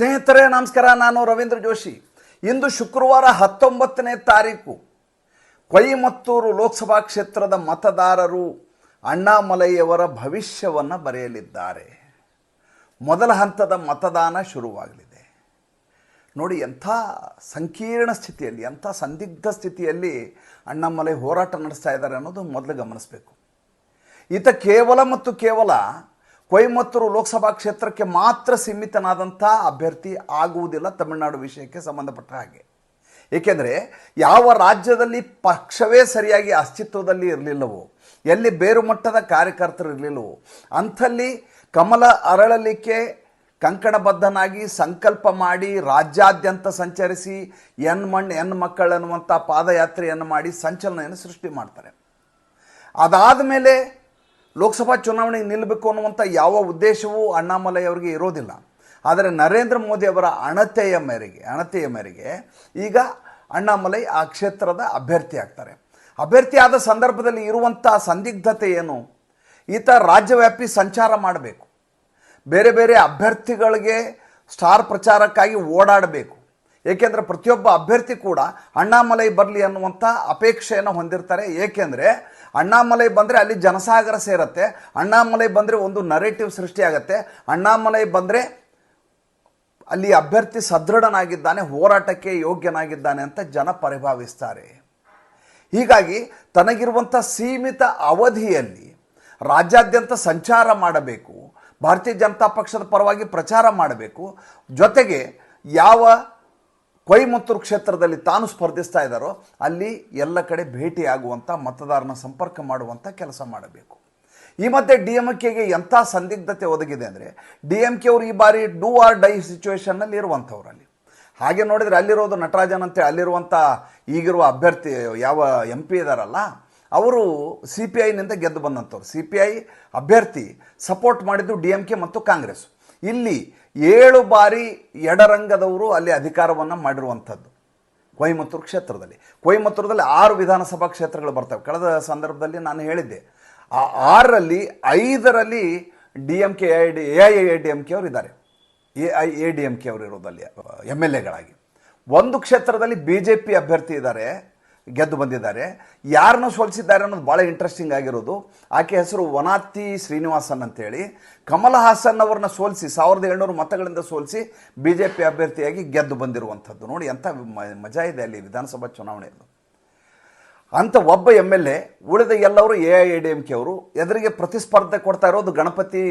ಸ್ನೇಹಿತರೇ, ನಮಸ್ಕಾರ. ನಾನು ರವೀಂದ್ರ ಜೋಶಿ. ಇಂದು ಶುಕ್ರವಾರ ಹತ್ತೊಂಬತ್ತನೇ ತಾರೀಕು. ಕೊಯಿಮತ್ತೂರು ಲೋಕಸಭಾ ಕ್ಷೇತ್ರದ ಮತದಾರರು ಅಣ್ಣಾಮಲೈಯವರ ಭವಿಷ್ಯವನ್ನು ಬರೆಯಲಿದ್ದಾರೆ. ಮೊದಲ ಹಂತದ ಮತದಾನ ಶುರುವಾಗಲಿದೆ. ನೋಡಿ, ಎಂಥ ಸಂಕೀರ್ಣ ಸ್ಥಿತಿಯಲ್ಲಿ, ಎಂಥ ಸಂದಿಗ್ಧ ಸ್ಥಿತಿಯಲ್ಲಿ ಅಣ್ಣಾಮಲೈ ಹೋರಾಟ ನಡೆಸ್ತಾ ಇದ್ದಾರೆ ಅನ್ನೋದು ಮೊದಲು ಗಮನಿಸಬೇಕು. ಈತ ಕೇವಲ ಮತ್ತು ಕೇವಲ ಕೊಯಮತ್ತೂರು ಲೋಕಸಭಾ ಕ್ಷೇತ್ರಕ್ಕೆ ಮಾತ್ರ ಸೀಮಿತನಾದಂಥ ಅಭ್ಯರ್ಥಿ ಆಗುವುದಿಲ್ಲ ತಮಿಳುನಾಡು ವಿಷಯಕ್ಕೆ ಸಂಬಂಧಪಟ್ಟ ಹಾಗೆ. ಏಕೆಂದರೆ ಯಾವ ರಾಜ್ಯದಲ್ಲಿ ಪಕ್ಷವೇ ಸರಿಯಾಗಿ ಅಸ್ತಿತ್ವದಲ್ಲಿ ಇರಲಿಲ್ಲವೋ, ಎಲ್ಲಿ ಬೇರು ಮಟ್ಟದ ಕಾರ್ಯಕರ್ತರು ಇರಲಿಲ್ಲವೋ, ಅಂಥಲ್ಲಿ ಕಮಲ ಅರಳಲಿಕ್ಕೆ ಕಂಕಣಬದ್ಧನಾಗಿ ಸಂಕಲ್ಪ ಮಾಡಿ ರಾಜ್ಯಾದ್ಯಂತ ಸಂಚರಿಸಿ ಎನ್ ಮಣ್ಣು ಎನ್ ಮಕ್ಕಳು ಅನ್ನುವಂಥ ಪಾದಯಾತ್ರೆಯನ್ನು ಮಾಡಿ ಸಂಚಲನೆಯನ್ನು ಸೃಷ್ಟಿ ಮಾಡ್ತಾರೆ. ಅದಾದ ಮೇಲೆ ಲೋಕಸಭಾ ಚುನಾವಣೆಗೆ ನಿಲ್ಲಬೇಕು ಅನ್ನುವಂಥ ಯಾವ ಉದ್ದೇಶವೂ ಅಣ್ಣಾಮಲೈ ಅವರಿಗೆ ಇರೋದಿಲ್ಲ. ಆದರೆ ನರೇಂದ್ರ ಮೋದಿ ಅವರ ಅಣತೆಯ ಮೇರೆಗೆ ಅಣತೆಯ ಮೇರೆಗೆ ಈಗ ಅಣ್ಣಾಮಲೈ ಆ ಕ್ಷೇತ್ರದ ಅಭ್ಯರ್ಥಿ ಆಗ್ತಾರೆ. ಅಭ್ಯರ್ಥಿ ಆದ ಸಂದರ್ಭದಲ್ಲಿ ಇರುವಂಥ ಸಂದಿಗ್ಧತೆ ಏನು? ಈತ ರಾಜ್ಯವ್ಯಾಪಿ ಸಂಚಾರ ಮಾಡಬೇಕು. ಬೇರೆ ಬೇರೆ ಅಭ್ಯರ್ಥಿಗಳಿಗೆ ಸ್ಟಾರ್ ಪ್ರಚಾರಕ್ಕಾಗಿ ಓಡಾಡಬೇಕು. ಏಕೆಂದರೆ ಪ್ರತಿಯೊಬ್ಬ ಅಭ್ಯರ್ಥಿ ಕೂಡ ಅಣ್ಣಾಮಲೈ ಬರಲಿ ಅನ್ನುವಂಥ ಅಪೇಕ್ಷೆಯನ್ನು ಹೊಂದಿರ್ತಾರೆ. ಏಕೆಂದರೆ ಅಣ್ಣಾಮಲೈ ಬಂದರೆ ಅಲ್ಲಿ ಜನಸಾಗರ ಸೇರುತ್ತೆ. ಅಣ್ಣಾಮಲೈ ಬಂದರೆ ಒಂದು ನರೇಟಿವ್ ಸೃಷ್ಟಿಯಾಗತ್ತೆ. ಅಣ್ಣಾಮಲೈ ಬಂದರೆ ಅಲ್ಲಿ ಅಭ್ಯರ್ಥಿ ಸದೃಢನಾಗಿದ್ದಾನೆ, ಹೋರಾಟಕ್ಕೆ ಯೋಗ್ಯನಾಗಿದ್ದಾನೆ ಅಂತ ಜನ ಪರಿಭಾವಿಸ್ತಾರೆ. ಹೀಗಾಗಿ ತನಗಿರುವಂಥ ಸೀಮಿತ ಅವಧಿಯಲ್ಲಿ ರಾಜ್ಯಾದ್ಯಂತ ಸಂಚಾರ ಮಾಡಬೇಕು, ಭಾರತೀಯ ಜನತಾ ಪಕ್ಷದ ಪರವಾಗಿ ಪ್ರಚಾರ ಮಾಡಬೇಕು. ಜೊತೆಗೆ ಯಾವ ಕೊಯಮತ್ತೂರು ಕ್ಷೇತ್ರದಲ್ಲಿ ತಾನು ಸ್ಪರ್ಧಿಸ್ತಾ ಇದ್ದಾರೋ ಅಲ್ಲಿ ಎಲ್ಲ ಕಡೆ ಭೇಟಿಯಾಗುವಂಥ ಮತದಾರನ ಸಂಪರ್ಕ ಮಾಡುವಂಥ ಕೆಲಸ ಮಾಡಬೇಕು. ಈ ಮಧ್ಯೆ ಡಿ ಎಂ ಕೆಗೆ ಎಂಥ ಸಂದಿಗ್ಧತೆ ಒದಗಿದೆ ಅಂದರೆ ಡಿ ಎಂ ಕೆ ಅವರು ಈ ಬಾರಿ ಡೂ ಆರ್ ಡೈ ಸಿಚುವೇಶನ್ನಲ್ಲಿ ಇರುವಂಥವ್ರಲ್ಲಿ ಹಾಗೆ ನೋಡಿದರೆ ಅಲ್ಲಿರೋದು ನಟರಾಜನ್ ಅಂತೇಳಿ ಅಲ್ಲಿರುವಂಥ ಈಗಿರುವ ಅಭ್ಯರ್ಥಿ ಯಾವ ಎಂ ಪಿ ಇದ್ದಾರಲ್ಲ ಅವರು ಸಿ ಪಿ ಐನಿಂದ ಗೆದ್ದು ಬಂದಂಥವ್ರು ಸಿ ಪಿ ಐ ಅಭ್ಯರ್ಥಿ ಸಪೋರ್ಟ್ ಮಾಡಿದ್ದು ಡಿ ಎಂ ಕೆ ಮತ್ತು ಕಾಂಗ್ರೆಸ್. ಇಲ್ಲಿ ಏಳು ಬಾರಿ ಎಡರಂಗದವರು ಅಲ್ಲಿ ಅಧಿಕಾರವನ್ನು ಮಾಡಿರುವಂಥದ್ದು. ಕೊಯಮತ್ತೂರು ಕ್ಷೇತ್ರದಲ್ಲಿ. ಕೊಯಮತ್ತೂರದಲ್ಲಿ ಆರು ವಿಧಾನಸಭಾ ಕ್ಷೇತ್ರಗಳು ಬರ್ತವೆ. ಕಳೆದ ಸಂದರ್ಭದಲ್ಲಿ ನಾನು ಹೇಳಿದ್ದೆ. ಆ ಆರರಲ್ಲಿ ಐದರಲ್ಲಿ D M K, A D, A I A D M K ಅವರು ಇದ್ದಾರೆ. A I A D M K ಅವರು ಇರೋದಲ್ಲಿ ಎಂ ಎಲ್ ಎಗಳಾಗಿ ಒಂದು ಕ್ಷೇತ್ರದಲ್ಲಿ ಬಿ ಜೆ ಪಿ ಅಭ್ಯರ್ಥಿ ಇದ್ದಾರೆ. ಗೆದ್ದು ಬಂದಿದ್ದಾರೆ. ಯಾರನ್ನ ಸೋಲಿಸಿದ್ದಾರೆ ಅನ್ನೋದು ಭಾಳ ಇಂಟ್ರೆಸ್ಟಿಂಗ್ ಆಗಿರೋದು. ಆಕೆ ಹೆಸರು ವನಾತಿ ಶ್ರೀನಿವಾಸನ್ ಅಂತೇಳಿ. ಕಮಲ್ ಹಾಸನ್ ಅವ್ರನ್ನ ಸೋಲಿಸಿ, ಸಾವಿರದ ಏಳ್ನೂರು ಮತಗಳಿಂದ ಸೋಲಿಸಿ ಬಿ ಜೆ ಪಿ ಅಭ್ಯರ್ಥಿಯಾಗಿ ಗೆದ್ದು ಬಂದಿರುವಂಥದ್ದು. ನೋಡಿ ಎಂಥ ಮಜಾ ಇದೆ ಅಲ್ಲಿ ವಿಧಾನಸಭಾ ಚುನಾವಣೆಯದು ಅಂತ ಒಬ್ಬ ಎಂ ಎಲ್ ಎ, ಉಳಿದ ಎಲ್ಲವರು A I D M K ಅವರು ಎದುರಿಗೆ ಪ್ರತಿಸ್ಪರ್ಧೆ ಕೊಡ್ತಾ ಇರೋದು ಗಣಪತಿ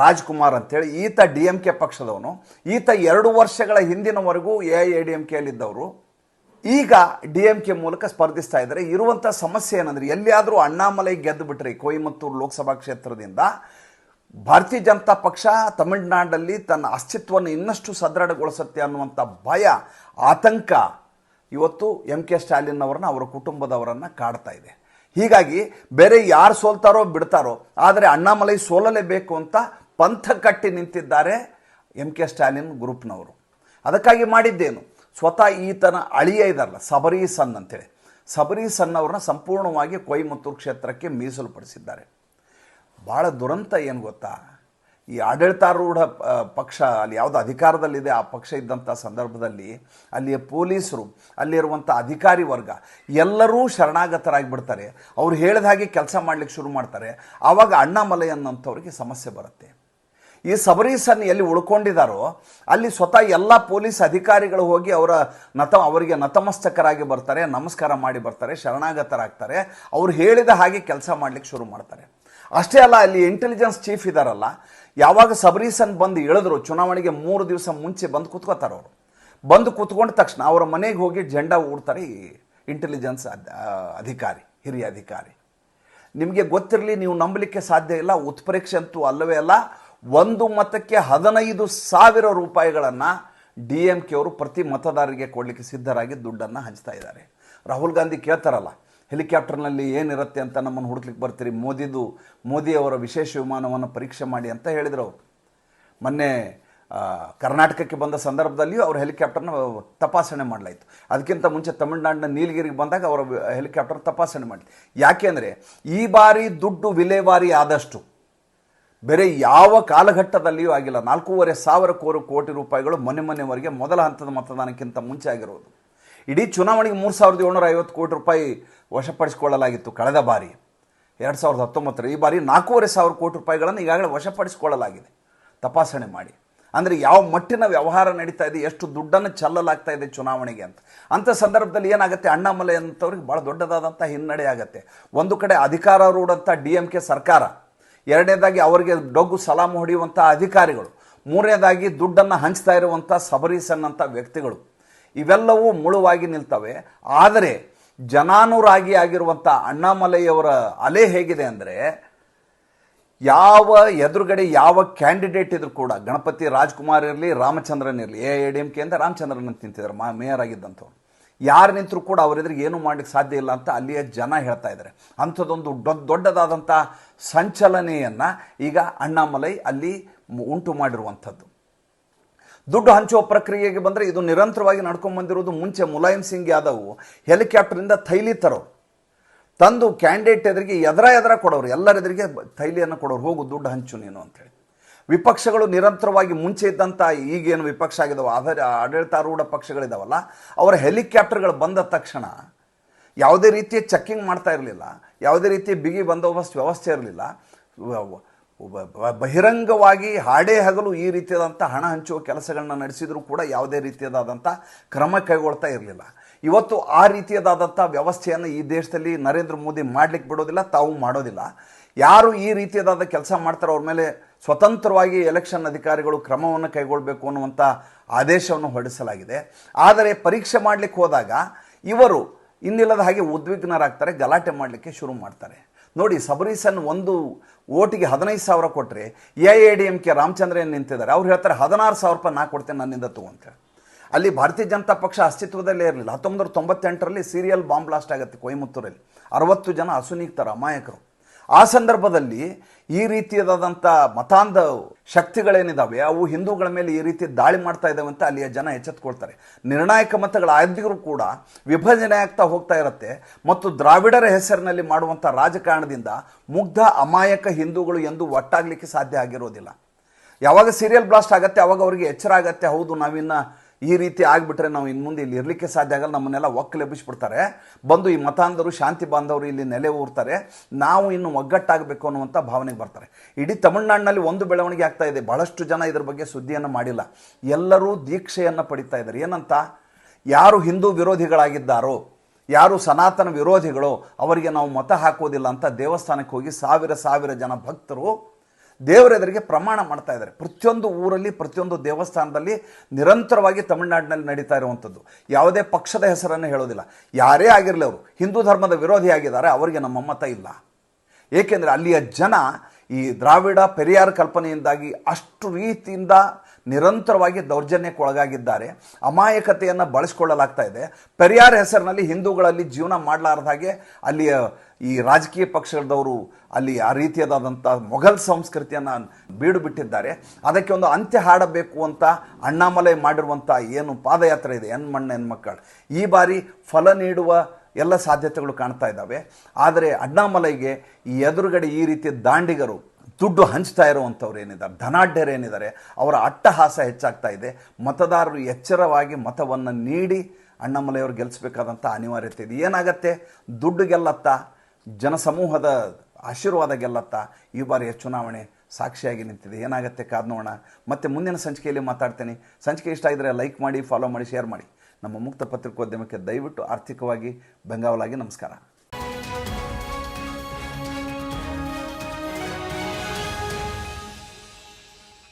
ರಾಜ್ಕುಮಾರ್ ಅಂತೇಳಿ. ಈತ ಡಿ ಎಂ ಕೆ ಪಕ್ಷದವನು. ಈತ ಎರಡು ವರ್ಷಗಳ ಹಿಂದಿನವರೆಗೂ A I A D M ಕೆಯಲ್ಲಿದ್ದವರು ಈಗ ಡಿ ಎಂ ಕೆ ಮೂಲಕ ಸ್ಪರ್ಧಿಸ್ತಾ ಇದ್ದಾರೆ. ಇರುವಂಥ ಸಮಸ್ಯೆ ಏನಂದ್ರೆ, ಎಲ್ಲಿಯಾದರೂ ಅಣ್ಣಾಮಲೈ ಗೆದ್ದು ಬಿಟ್ರೆ ಕೊಯಮತ್ತೂರು ಲೋಕಸಭಾ ಕ್ಷೇತ್ರದಿಂದ ಭಾರತೀಯ ಜನತಾ ಪಕ್ಷ ತಮಿಳುನಾಡಲ್ಲಿ ತನ್ನ ಅಸ್ತಿತ್ವವನ್ನು ಇನ್ನಷ್ಟು ಸದೃಢಗೊಳಿಸುತ್ತೆ ಅನ್ನುವಂಥ ಭಯ, ಆತಂಕ ಇವತ್ತು ಎಂ ಕೆ ಸ್ಟಾಲಿನ್ ಅವರನ್ನ, ಅವರ ಕುಟುಂಬದವರನ್ನು ಕಾಡ್ತಾ ಇದೆ. ಹೀಗಾಗಿ ಬೇರೆ ಯಾರು ಸೋಲ್ತಾರೋ ಬಿಡ್ತಾರೋ, ಆದರೆ ಅಣ್ಣಾಮಲೈ ಸೋಲಲೇಬೇಕು ಅಂತ ಪಂಥ ಕಟ್ಟಿ ನಿಂತಿದ್ದಾರೆ ಎಂ ಕೆ ಸ್ಟಾಲಿನ್ ಗ್ರೂಪ್ನವರು. ಅದಕ್ಕಾಗಿ ಮಾಡಿದ್ದೇನು? ಸ್ವತಃ ಈತನ ಅಳಿಯ ಇದಾರಲ್ಲ ಸಬರೀಸನ್ ಅಂತೇಳಿ. ಸಬರೀಸನ್ ಅವ್ರನ್ನ ಸಂಪೂರ್ಣವಾಗಿ ಕೊಯಮತ್ತೂರು ಕ್ಷೇತ್ರಕ್ಕೆ ಮೀಸಲು ಪಡಿಸಿದ್ದಾರೆ ಭಾಳ ದುರಂತ ಏನು ಗೊತ್ತಾ? ಈ ಆಡಳಿತಾರೂಢ ಪಕ್ಷ, ಅಲ್ಲಿ ಯಾವುದು ಅಧಿಕಾರದಲ್ಲಿದೆ, ಆ ಪಕ್ಷ ಇದ್ದಂಥ ಸಂದರ್ಭದಲ್ಲಿ ಅಲ್ಲಿಯ ಪೊಲೀಸರು ಅಲ್ಲಿರುವಂಥ ಅಧಿಕಾರಿ ವರ್ಗ, ಎಲ್ಲರೂ ಶರಣಾಗತರಾಗಿಬಿಡ್ತಾರೆ. ಅವ್ರು ಹೇಳಿದ ಹಾಗೆ ಕೆಲಸ ಮಾಡಲಿಕ್ಕೆ ಶುರು ಮಾಡ್ತಾರೆ. ಆವಾಗ ಅಣ್ಣಾಮಲೈ ಅನ್ನೋಂಥವ್ರಿಗೆ ಸಮಸ್ಯೆ ಬರುತ್ತೆ. ಈ ಸಬರೀಸನ್ ಎಲ್ಲಿ ಉಳ್ಕೊಂಡಿದ್ದಾರೋ ಅಲ್ಲಿ ಸ್ವತಃ ಎಲ್ಲ ಪೊಲೀಸ್ ಅಧಿಕಾರಿಗಳು ಹೋಗಿ ಅವರ ನತ, ಅವರಿಗೆ ನತಮಸ್ತಕರಾಗಿ ಬರ್ತಾರೆ, ನಮಸ್ಕಾರ ಮಾಡಿ ಬರ್ತಾರೆ, ಶರಣಾಗತರಾಗ್ತಾರೆ, ಅವ್ರು ಹೇಳಿದ ಹಾಗೆ ಕೆಲಸ ಮಾಡಲಿಕ್ಕೆ ಶುರು ಮಾಡ್ತಾರೆ. ಅಷ್ಟೇ ಅಲ್ಲ, ಅಲ್ಲಿ ಇಂಟೆಲಿಜೆನ್ಸ್ ಚೀಫ್ ಇದ್ದಾರಲ್ಲ ಯಾವಾಗ ಸಬರೀಸನ್ ಬಂದು ಇಳಿದ್ರು, ಚುನಾವಣೆಗೆ ಮೂರು ದಿವಸ ಮುಂಚೆ ಬಂದು ಕೂತ್ಕೋತಾರೆ ಅವರು. ಬಂದು ಕೂತ್ಕೊಂಡ ತಕ್ಷಣ ಅವರ ಮನೆಗೆ ಹೋಗಿ ಜೆಂಡಾ ಊಡ್ತಾರೆ ಈ ಇಂಟೆಲಿಜೆನ್ಸ್ ಅಧಿಕಾರಿ, ಹಿರಿಯ ಅಧಿಕಾರಿ. ನಿಮಗೆ ಗೊತ್ತಿರಲಿ, ನೀವು ನಂಬಲಿಕ್ಕೆ ಸಾಧ್ಯ ಇಲ್ಲ ಉತ್ಪರೀಕ್ಷೆ ಅಂತೂ ಅಲ್ಲವೇ ಅಲ್ಲ ಒಂದು ಮತಕ್ಕೆ ಹದಿನೈದು ಸಾವಿರ ರೂಪಾಯಿಗಳನ್ನು ಡಿ ಎಂ ಕೆ ಅವರು ಪ್ರತಿ ಮತದಾರರಿಗೆ ಕೊಡಲಿಕ್ಕೆ ಸಿದ್ಧರಾಗಿ ದುಡ್ಡನ್ನು ಹಂಚ್ತಾ ಇದ್ದಾರೆ. ರಾಹುಲ್ ಗಾಂಧಿ ಕೇಳ್ತಾರಲ್ಲ, ಹೆಲಿಕಾಪ್ಟರ್ನಲ್ಲಿ ಏನಿರುತ್ತೆ ಅಂತ ನಮ್ಮನ್ನು ಹುಡುಕ್ಲಿಕ್ಕೆ ಬರ್ತೀರಿ, ಮೋದಿದು, ಮೋದಿಯವರ ವಿಶೇಷ ವಿಮಾನವನ್ನು ಪರೀಕ್ಷೆ ಮಾಡಿ ಅಂತ ಹೇಳಿದರು ಅವರು. ಮೊನ್ನೆ ಕರ್ನಾಟಕಕ್ಕೆ ಬಂದ ಸಂದರ್ಭದಲ್ಲಿಯೂ ಅವ್ರ ಹೆಲಿಕಾಪ್ಟರ್ನ ತಪಾಸಣೆ ಮಾಡಲಾಯಿತು. ಅದಕ್ಕಿಂತ ಮುಂಚೆ ತಮಿಳುನಾಡಿನ ನೀಲಗಿರಿಗೆ ಬಂದಾಗ ಅವರ ಹೆಲಿಕಾಪ್ಟರ್ ತಪಾಸಣೆ ಮಾಡಿ ಯಾಕೆಂದರೆ ಈ ಬಾರಿ ದುಡ್ಡು ವಿಲೇವಾರಿ ಆದಷ್ಟು ಬೇರೆ ಯಾವ ಕಾಲಘಟ್ಟದಲ್ಲಿಯೂ ಆಗಿಲ್ಲ. ನಾಲ್ಕೂವರೆ ಸಾವಿರ ಕೋರು ಕೋಟಿ ರೂಪಾಯಿಗಳು ಮನೆ ಮೊನ್ನೆವರೆಗೆ ಮೊದಲ ಹಂತದ ಮತದಾನಕ್ಕಿಂತ ಮುಂಚೆ ಆಗಿರೋದು. ಇಡೀ ಚುನಾವಣೆಗೆ ಮೂರು ಸಾವಿರದ ಏಳ್ನೂರ ಐವತ್ತು ಕೋಟಿ ರೂಪಾಯಿ ವಶಪಡಿಸಿಕೊಳ್ಳಲಾಗಿತ್ತು ಕಳೆದ ಬಾರಿ. ಎರಡು ಸಾವಿರದ ಹತ್ತೊಂಬತ್ತರ ಈ ಬಾರಿ ನಾಲ್ಕೂವರೆ ಸಾವಿರ ಕೋಟಿ ರೂಪಾಯಿಗಳನ್ನು ಈಗಾಗಲೇ ವಶಪಡಿಸಿಕೊಳ್ಳಲಾಗಿದೆ. ತಪಾಸಣೆ ಮಾಡಿ. ಅಂದರೆ ಯಾವ ಮಟ್ಟಿನ ವ್ಯವಹಾರ ನಡೀತಾ ಇದೆ, ಎಷ್ಟು ದುಡ್ಡನ್ನು ಚೆಲ್ಲಲಾಗ್ತಾ ಇದೆ ಚುನಾವಣೆಗೆ ಅಂತ. ಅಂಥ ಸಂದರ್ಭದಲ್ಲಿ ಏನಾಗುತ್ತೆ? ಅಣ್ಣಾಮಲೆ ಅಂಥವ್ರಿಗೆ ಭಾಳ ದೊಡ್ಡದಾದಂಥ ಹಿನ್ನಡೆ ಆಗುತ್ತೆ. ಒಂದು ಕಡೆ ಅಧಿಕಾರಾರೂಢಂಥ ಡಿ ಎಂ ಕೆ ಸರ್ಕಾರ ಎರಡನೇದಾಗಿ ಅವರಿಗೆ ಡೊಗ್ಗು ಸಲಾಮು ಹೊಡೆಯುವಂಥ ಅಧಿಕಾರಿಗಳು. ಮೂರನೇದಾಗಿ ದುಡ್ಡನ್ನು ಹಂಚ್ತಾ ಇರುವಂಥ ಸಬರೀಸನ್ ಅಂತ ವ್ಯಕ್ತಿಗಳು. ಇವೆಲ್ಲವೂ ಮುಳುವಾಗಿ ನಿಲ್ತವೆ. ಆದರೆ ಜನಾನುರಾಗಿ ಆಗಿರುವಂಥ ಅಣ್ಣಾಮಲೈಯವರ ಅಲೆ ಹೇಗಿದೆ ಅಂದರೆ, ಯಾವ ಎದುರುಗಡೆ ಯಾವ ಕ್ಯಾಂಡಿಡೇಟ್ ಇದ್ರು ಕೂಡ, ಗಣಪತಿ ರಾಜ್ಕುಮಾರ್ ಇರಲಿ, ರಾಮಚಂದ್ರನ್ ಇರಲಿ, ಎ ಡಿ ಎಂ ಕೆ ಅಂತ ರಾಮಚಂದ್ರನ್ ನಿಂತಿದ್ದಾರೆ ಮಾ ಮೇಯರ್ ಆಗಿದ್ದಂಥವ್ರು. ಯಾರು ನಿಂತರೂ ಕೂಡ ಅವರೆದುರಿಗೆ ಏನೂ ಮಾಡಲಿಕ್ಕೆ ಸಾಧ್ಯ ಇಲ್ಲ ಅಂತ ಅಲ್ಲಿಯ ಜನ ಹೇಳ್ತಾ ಇದ್ದಾರೆ. ಅಂಥದ್ದೊಂದು ದೊಡ್ಡ ದೊಡ್ಡದಾದಂಥ ಸಂಚಲನೆಯನ್ನು ಈಗ ಅಣ್ಣಾಮಲೈ ಅಲ್ಲಿ ಉಂಟು ಮಾಡಿರುವಂಥದ್ದು. ದುಡ್ಡು ಹಂಚುವ ಪ್ರಕ್ರಿಯೆಗೆ ಬಂದರೆ ಇದು ನಿರಂತರವಾಗಿ ನಡ್ಕೊಂಡು ಬಂದಿರೋದು ಮುಂಚೆ ಮುಲಾಯಂ ಸಿಂಗ್ ಯಾದವ್ ಹೆಲಿಕಾಪ್ಟರಿಂದ ಥೈಲಿ ತರೋರು. ತಂದು ಕ್ಯಾಂಡಿಡೇಟ್ ಎದುರಿಗೆ ಎದರ ಎದರ ಕೊಡೋರು, ಎಲ್ಲರ ಎದುರಿಗೆ ಬ- ಥೈಲಿಯನ್ನು ಕೊಡೋರು. ಹೋಗು, ದುಡ್ಡು ಹಂಚು ನೀನು ಅಂತೇಳಿ ವಿಪಕ್ಷಗಳು ನಿರಂತರವಾಗಿ ಮುಂಚೆ ಇದ್ದಂಥ ಈಗೇನು ವಿಪಕ್ಷ ಆಗಿದಾವೆ? ಆಧಾರ ಆಡಳಿತಾರೂಢ ಪಕ್ಷಗಳಿದಾವಲ್ಲ, ಅವರ ಹೆಲಿಕಾಪ್ಟರ್ಗಳು ಬಂದ ತಕ್ಷಣ ಯಾವುದೇ ರೀತಿಯ ಚೆಕ್ಕಿಂಗ್ ಮಾಡ್ತಾ ಇರಲಿಲ್ಲ, ಯಾವುದೇ ರೀತಿಯ ಬಿಗಿ ಬಂದೋಬಸ್ತ್ ವ್ಯವಸ್ಥೆ ಇರಲಿಲ್ಲ. ಬಹಿರಂಗವಾಗಿ ಹಾಡೇ ಹಗಲು ಈ ರೀತಿಯಾದಂಥ ಹಣ ಹಂಚುವ ಕೆಲಸಗಳನ್ನ ನಡೆಸಿದರೂ ಕೂಡ ಯಾವುದೇ ರೀತಿಯಾದಂಥ ಕ್ರಮ ಕೈಗೊಳ್ತಾ ಇರಲಿಲ್ಲ. ಇವತ್ತು ಆ ರೀತಿಯಾದಂಥ ವ್ಯವಸ್ಥೆಯನ್ನು ಈ ದೇಶದಲ್ಲಿ ನರೇಂದ್ರ ಮೋದಿ ಮಾಡಲಿಕ್ಕೆ ಬಿಡೋದಿಲ್ಲ, ತಾವು ಮಾಡೋದಿಲ್ಲ. ಯಾರು ಈ ರೀತಿಯಾದ ಕೆಲಸ ಮಾಡ್ತಾರೋ ಅವ್ರ ಮೇಲೆ ಸ್ವತಂತ್ರವಾಗಿ ಎಲೆಕ್ಷನ್ ಅಧಿಕಾರಿಗಳು ಕ್ರಮವನ್ನು ಕೈಗೊಳ್ಳಬೇಕು ಅನ್ನುವಂಥ ಆದೇಶವನ್ನು ಹೊರಡಿಸಲಾಗಿದೆ. ಆದರೆ ಪರೀಕ್ಷೆ ಮಾಡಲಿಕ್ಕೆ ಹೋದಾಗ ಇವರು ಇನ್ನಿಲ್ಲದ ಹಾಗೆ ಉದ್ವಿಗ್ನರಾಗ್ತಾರೆ, ಗಲಾಟೆ ಮಾಡಲಿಕ್ಕೆ ಶುರು ಮಾಡ್ತಾರೆ. ನೋಡಿ, ಸಬರೀಸನ್ ಒಂದು ಓಟಿಗೆ ಹದಿನೈದು ಸಾವಿರ ಕೊಟ್ಟರೆ A I D M K Ramachandran ನಿಂತಿದ್ದಾರೆ? ಅವ್ರು ಹೇಳ್ತಾರೆ, ಹದಿನಾರು ಸಾವಿರ ರೂಪಾಯಿ ನಾ ಕೊಡ್ತೇನೆ ನನ್ನಿಂದ ತಗೋ ಅಂತೇಳಿ ಅಲ್ಲಿ ಭಾರತೀಯ ಜನತಾ ಪಕ್ಷ ಅಸ್ತಿತ್ವದಲ್ಲೇ ಇರಲಿಲ್ಲ. ಹತ್ತೊಂಬತ್ತು ತೊಂಬತ್ತೆಂಟರಲ್ಲಿ ಸೀರಿಯಲ್ ಬಾಂಬ್ ಬ್ಲಾಸ್ಟ್ ಆಗುತ್ತೆ ಕೊಯಮತ್ತೂರಲ್ಲಿ. ಅರವತ್ತು ಜನ ಅಸುನೀಗ್ತಾರೆ ಅಮಾಯಕರು ಆ ಸಂದರ್ಭದಲ್ಲಿ ಈ ರೀತಿಯಾದಂಥ ಮತಾಂಧ ಶಕ್ತಿಗಳೇನಿದ್ದಾವೆ ಅವು ಹಿಂದೂಗಳ ಮೇಲೆ ಈ ರೀತಿ ದಾಳಿ ಮಾಡ್ತಾ ಇದ್ದಾವೆ ಅಂತ ಅಲ್ಲಿಯ ಜನ ಎಚ್ಚೆತ್ಕೊಳ್ತಾರೆ. ನಿರ್ಣಾಯಕ ಮತಗಳಾದ್ರೂ ಕೂಡ ವಿಭಜನೆ ಆಗ್ತಾ ಹೋಗ್ತಾ ಇರುತ್ತೆ. ಮತ್ತು ದ್ರಾವಿಡರ ಹೆಸರಿನಲ್ಲಿ ಮಾಡುವಂಥ ರಾಜಕಾರಣದಿಂದ ಮುಗ್ಧ, ಅಮಾಯಕ ಹಿಂದೂಗಳು ಎಂದು ಒಟ್ಟಾಗಲಿಕ್ಕೆ ಸಾಧ್ಯ ಆಗಿರೋದಿಲ್ಲ. ಯಾವಾಗ ಸೀರಿಯಲ್ ಬ್ಲಾಸ್ಟ್ ಆಗುತ್ತೆ, ಅವಾಗ ಅವರಿಗೆ ಎಚ್ಚರ ಆಗತ್ತೆ, ಹೌದು ನಾವಿನ್ನ ಈ ರೀತಿ ಆಗಿಬಿಟ್ರೆ ನಾವು ಇನ್ನು ಮುಂದೆ ಇಲ್ಲಿ ಇರಲಿಕ್ಕೆ ಸಾಧ್ಯ ಆಗಲ್ಲ, ನಮ್ಮನ್ನೆಲ್ಲ ಒಕ್ಕಲೆಬ್ಬಿಸ್ಬಿಡ್ತಾರೆ ಬಂದು ಈ ಮತಾಂಧರು, ಶಾಂತಿ ಬಾಂಧವರು ಇಲ್ಲಿ ನೆಲೆ ಊರ್ತಾರೆ. ನಾವು ಇನ್ನು ಒಗ್ಗಟ್ಟಾಗಬೇಕು ಅನ್ನುವಂಥ ಭಾವನೆಗೆ ಬರ್ತಾರೆ. ಇಡೀ ತಮಿಳುನಾಡಿನಲ್ಲಿ ಒಂದು ಬೆಳವಣಿಗೆ ಆಗ್ತಾ ಇದೆ. ಬಹಳಷ್ಟು ಜನ ಇದ್ರ ಬಗ್ಗೆ ಸುದ್ದಿಯನ್ನು ಮಾಡಿಲ್ಲ. ಎಲ್ಲರೂ ದೀಕ್ಷೆಯನ್ನು ಪಡಿತಾ ಇದ್ದಾರೆ. ಏನಂತ? ಯಾರು ಹಿಂದೂ ವಿರೋಧಿಗಳಾಗಿದ್ದಾರೋ, ಯಾರು ಸನಾತನ ವಿರೋಧಿಗಳು, ಅವರಿಗೆ ನಾವು ಮತ ಹಾಕೋದಿಲ್ಲ ಅಂತ ದೇವಸ್ಥಾನಕ್ಕೆ ಹೋಗಿ ಸಾವಿರ ಸಾವಿರ ಜನ ಭಕ್ತರು ದೇವರೆದುರಿಗೆ ಪ್ರಮಾಣ ಮಾಡ್ತಾ ಇದ್ದಾರೆ. ಪ್ರತಿಯೊಂದು ಊರಲ್ಲಿ, ಪ್ರತಿಯೊಂದು ದೇವಸ್ಥಾನದಲ್ಲಿ ನಿರಂತರವಾಗಿ ತಮಿಳುನಾಡಿನಲ್ಲಿ ನಡೀತಾ ಇರುವಂಥದ್ದು. ಯಾವುದೇ ಪಕ್ಷದ ಹೆಸರನ್ನು ಹೇಳೋದಿಲ್ಲ. ಯಾರೇ ಆಗಿರಲಿ ಅವರು, ಹಿಂದೂ ಧರ್ಮದ ವಿರೋಧಿಯಾಗಿದ್ದಾರೆ ಅವರಿಗೆ ನಮ್ಮ ಮತ ಇಲ್ಲ. ಏಕೆಂದರೆ ಅಲ್ಲಿಯ ಜನ ಈ ದ್ರಾವಿಡ, ಪೆರಿಯಾರ್ ಕಲ್ಪನೆಯಿಂದಾಗಿ ಅಷ್ಟು ರೀತಿಯಿಂದ ನಿರಂತರವಾಗಿ ದೌರ್ಜನ್ಯಕ್ಕೆ ಒಳಗಾಗಿದ್ದಾರೆ ಅಮಾಯಕತೆಯನ್ನು ಬಳಸ್ಕೊಳ್ಳಲಾಗ್ತಾ ಇದೆ. ಪೆರಿಯಾರ್ ಹೆಸರಿನಲ್ಲಿ ಹಿಂದೂಗಳಲ್ಲಿ ಜೀವನ ಮಾಡಲಾರ್ದ ಹಾಗೆ ಅಲ್ಲಿಯ ಈ ರಾಜಕೀಯ ಪಕ್ಷದವರು ಅಲ್ಲಿ ಆ ರೀತಿಯಾದಂಥ ಮೊಘಲ್ ಸಂಸ್ಕೃತಿಯನ್ನು ಬೀಡು ಬಿಟ್ಟಿದ್ದಾರೆ ಅದಕ್ಕೆ ಒಂದು ಅಂತ್ಯ ಹಾಡಬೇಕು ಅಂತ ಅಣ್ಣಾಮಲೈ ಮಾಡಿರುವಂಥ ಏನು ಪಾದಯಾತ್ರೆ ಇದೆ ಎನ್ ಮಣ್ಣ ಹೆಣ್ಮಕ್ಕಳು ಈ ಬಾರಿ ಫಲ ನೀಡುವ ಎಲ್ಲ ಸಾಧ್ಯತೆಗಳು ಕಾಣ್ತಾ ಇದ್ದಾವೆ. ಆದರೆ ಅಣ್ಣಾಮಲೈಗೆ ಈ ಎದುರುಗಡೆ ಈ ರೀತಿಯ ದಾಂಡಿಗರು ದುಡ್ಡು ಹಂಚ್ತಾ ಇರುವಂಥವ್ರು ಏನಿದ್ದಾರೆ? ಧನಾಢ್ಯರು ಏನಿದ್ದಾರೆ? ಅವರ ಅಟ್ಟಹಾಸ ಹೆಚ್ಚಾಗ್ತಾ ಇದೆ. ಮತದಾರರು ಎಚ್ಚರವಾಗಿ ಮತವನ್ನು ನೀಡಿ ಅಣ್ಣಾಮಲೆಯವರು ಗೆಲ್ಲಿಸಬೇಕಾದಂಥ ಅನಿವಾರ್ಯತೆ ಇದೆ. ಏನಾಗತ್ತೆ? ದುಡ್ಡು ಗೆಲ್ಲತ್ತಾ? ಜನಸಮೂಹದ ಆಶೀರ್ವಾದ ಗೆಲ್ಲತ್ತಾ? ಈ ಬಾರಿಯ ಚುನಾವಣೆ ಸಾಕ್ಷಿಯಾಗಿ ನಿಂತಿದೆ. ಏನಾಗುತ್ತೆ ಕಾದ್ ನೋಡೋಣ. ಮತ್ತೆ ಮುಂದಿನ ಸಂಚಿಕೆಯಲ್ಲಿ ಮಾತಾಡ್ತೀನಿ. ಸಂಚಿಕೆ ಇಷ್ಟ ಇದ್ದರೆ ಲೈಕ್ ಮಾಡಿ, ಫಾಲೋ ಮಾಡಿ, ಶೇರ್ ಮಾಡಿ. ನಮ್ಮ ಮುಕ್ತ ಪತ್ರಿಕೋದ್ಯಮಕ್ಕೆ ದಯವಿಟ್ಟು ಆರ್ಥಿಕವಾಗಿ ಬೆಂಗಾವಲಾಗಿ ನಮಸ್ಕಾರ.